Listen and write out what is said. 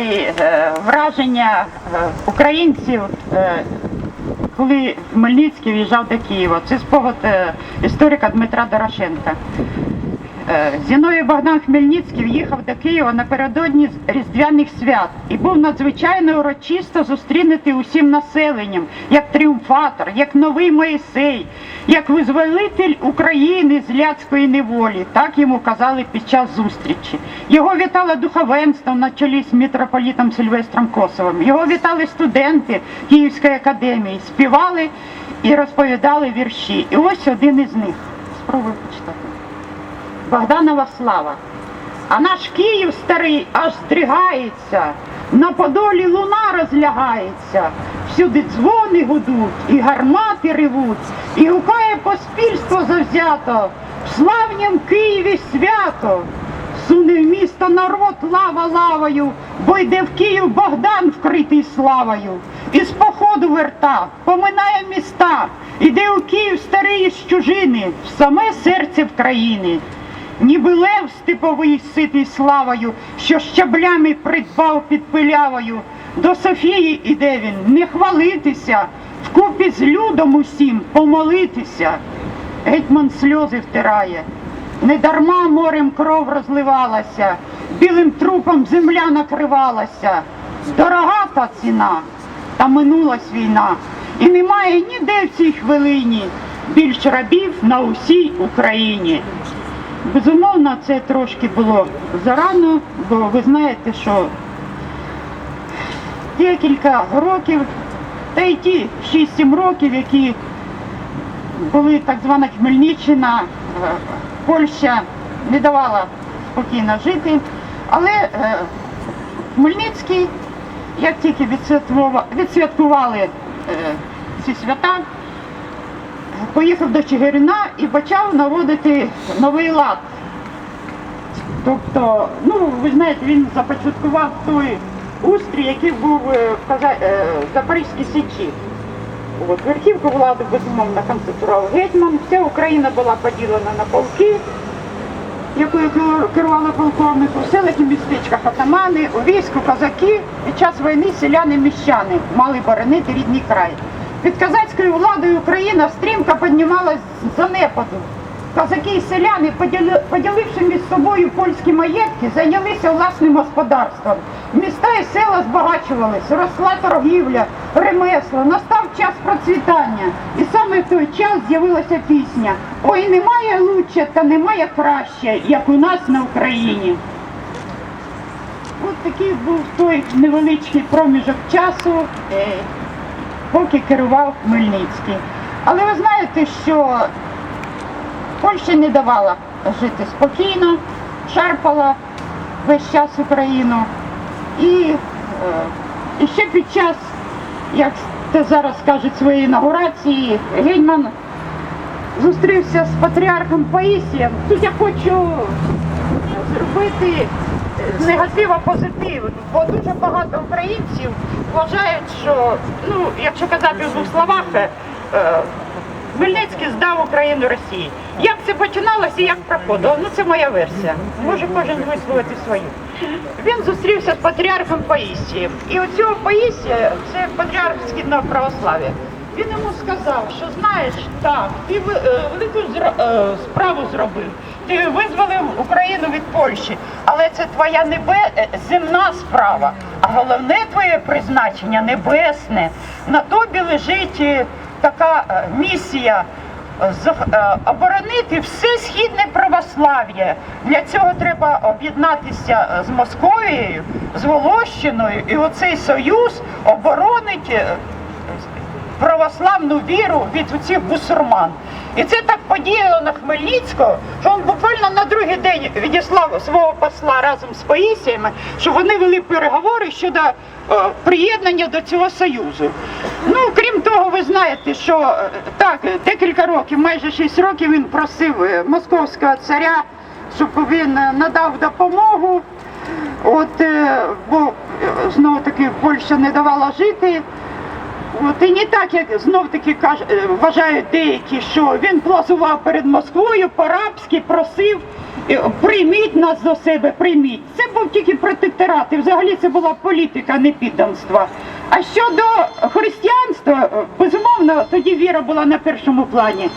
е, враження е, українців, е, коли Хмельницький в'їжджав до Києва. Це спогад історика Дмитра Дорошенка. Е, Зіною Богдан Хмельницький в'їхав до Києва напередодні Різдвяних свят і був надзвичайно урочисто зустрінутий усім населенням, як тріумфатор, як новий Моїсей, як визволитель України з ляцької неволі. Так йому казали під час зустрічі. Його вітало духовенство на чолі з митрополітом Сильвестром Косовим. Його вітали студенти Київської академії, співали і розповідали вірші. І ось один із них. Спробуй почитати. Богданова слава. А наш Київ старий аж здригається, на подолі луна розлягається, всюди дзвони гудуть, і гармати ревуть, і гукає поспільство завзято, в славнім Києві свято. Суне в місто народ лава лавою, бо йде в Київ Богдан вкритий славою. Із походу верта, поминає міста, іде у Київ старий із чужини, в саме серце в країни. Ніби лев степовий ситий славою, що щаблями придбав під пилявою. До Софії іде він не хвалитися, вкупі з людом усім помолитися. Гетьман сльози втирає. Недарма морем кров розливалася, білим трупом земля накривалася. Дорога та ціна, та минулась війна, і немає ніде в цій хвилині більш рабів на усій Україні. Безумовно, це трошки було зарано, бо ви знаєте, що декілька років, та й ті 6-7 років, які були так звана Хмельниччина, е, Польща не давала спокійно жити. Але е, Хмельницький, як тільки відсвяткували е, ці свята, поїхав до Чигирина і почав наводити новий лад. Тобто, ну ви знаєте, він започаткував той устрій, який був е, в е, Запорізькій Січі. От, верхівку влади безумовно концентрував гетьман, вся Україна була поділена на полки, якою керу- керували полковнику, в селах і містечках атамани, у війську козаки. Під час війни селяни міщани мали боронити рідний край. Під казацькою владою Україна стрімко піднімалась з занепаду. Козаки і селяни, поділивши між собою польські маєтки, зайнялися власним господарством. Міста і села збагачувались, росла торгівля, ремесло, настав час процвітання. І саме в той час з'явилася пісня Ой, немає лучше та немає краще, як у нас на Україні. От такий був той невеличкий проміжок часу, е, поки керував Хмельницький. Але ви знаєте, що Польща не давала жити спокійно, шарпала весь час Україну. І, е, і ще під час, як це зараз кажуть, своєї інаугурації, Гетьман зустрівся з патріархом Паїсієм. Тут я хочу зробити негатива позитив, бо дуже багато українців вважають, що, ну, якщо казати в двох словах, е, Хмельницький здав Україну Росії. Як це починалося і як проходило? Ну це моя версія. Може кожен висловити свою. Він зустрівся з патріархом Паїсієм. І оцього Паїсія, це патріарх східного православ'я. Він йому сказав, що знаєш, так, ти велику е, справу зробив. Ти визволив Україну від Польщі, але це твоя небе е, земна справа. А головне твоє призначення небесне. На тобі лежить е, така місія оборонити все східне православ'я. Для цього треба об'єднатися з Московією, з Волощиною, і оцей союз оборонить. Православну віру від цих бусурман. І це так подіяло на Хмельницького, що він буквально на другий день відіслав свого посла разом з Паїсіями, що вони вели переговори щодо е, приєднання до цього союзу. Ну, крім того, ви знаєте, що е, так, декілька років, майже 6 років він просив е, московського царя, щоб він надав допомогу. От, бо знову таки Польща не давала жити. От і не так, як знов таки е, вважають деякі, що він плазував перед Москвою, по-рабськи просив, е, прийміть нас до себе, прийміть. Це був тільки протекторат, і взагалі це була політика, не підданства. А щодо християнства, е, безумовно, тоді віра була на першому плані.